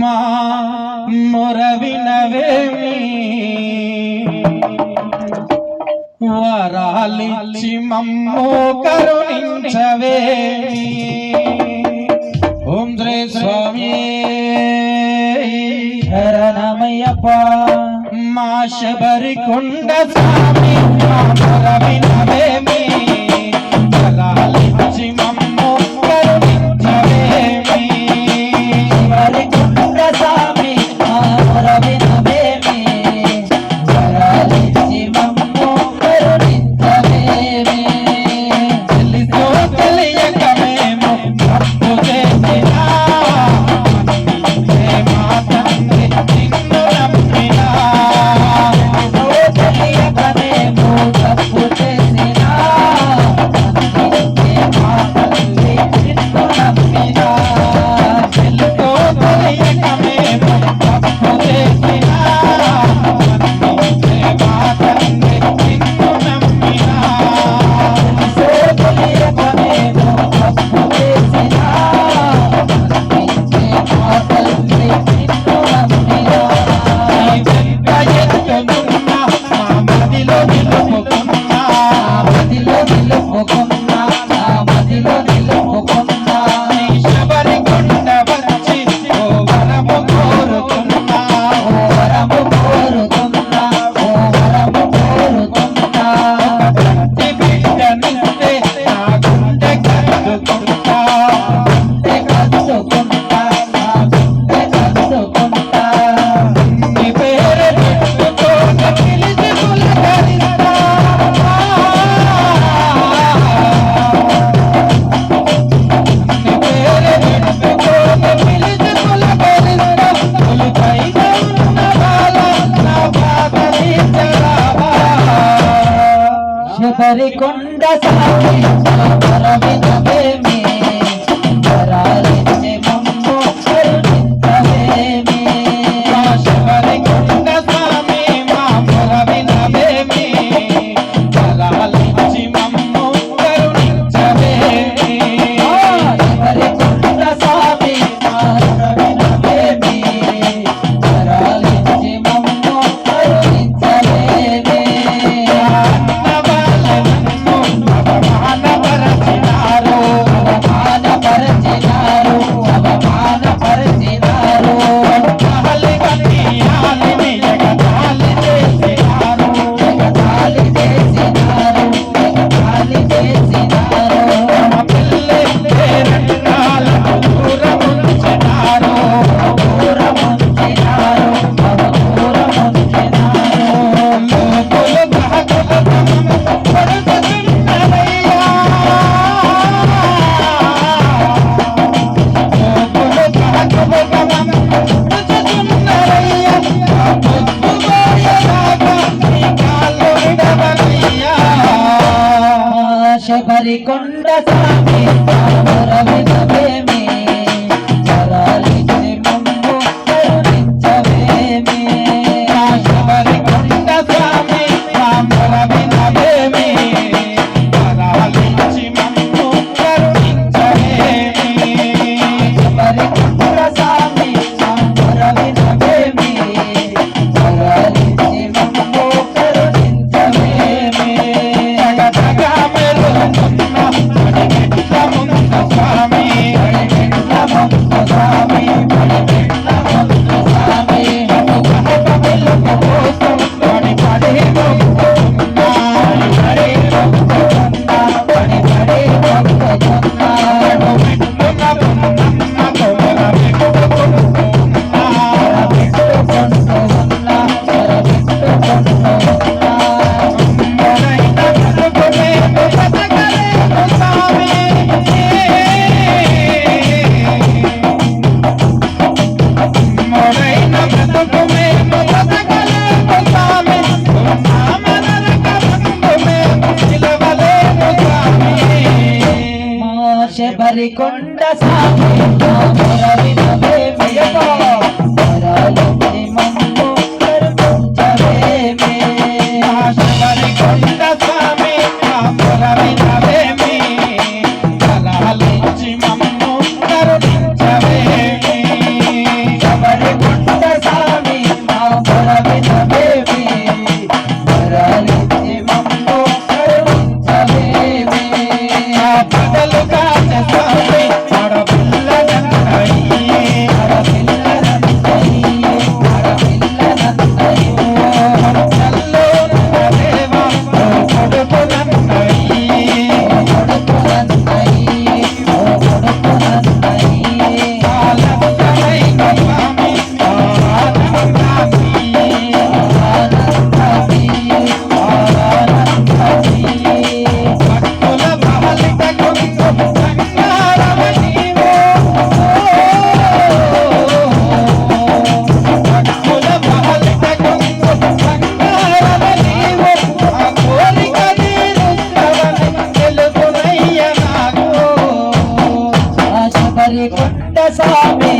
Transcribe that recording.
మా మొరవినవేమి వరాలిచ్చి మమ్మో కరుణించవేమి ఓం శ్రీ స్వామి శరణమయ్యప్ప మా శబరి కొండ స్వామి మా మొరవినవేమి মালিকুন కొండ స్వామి హరికొండ సాగే కొండ స్వామి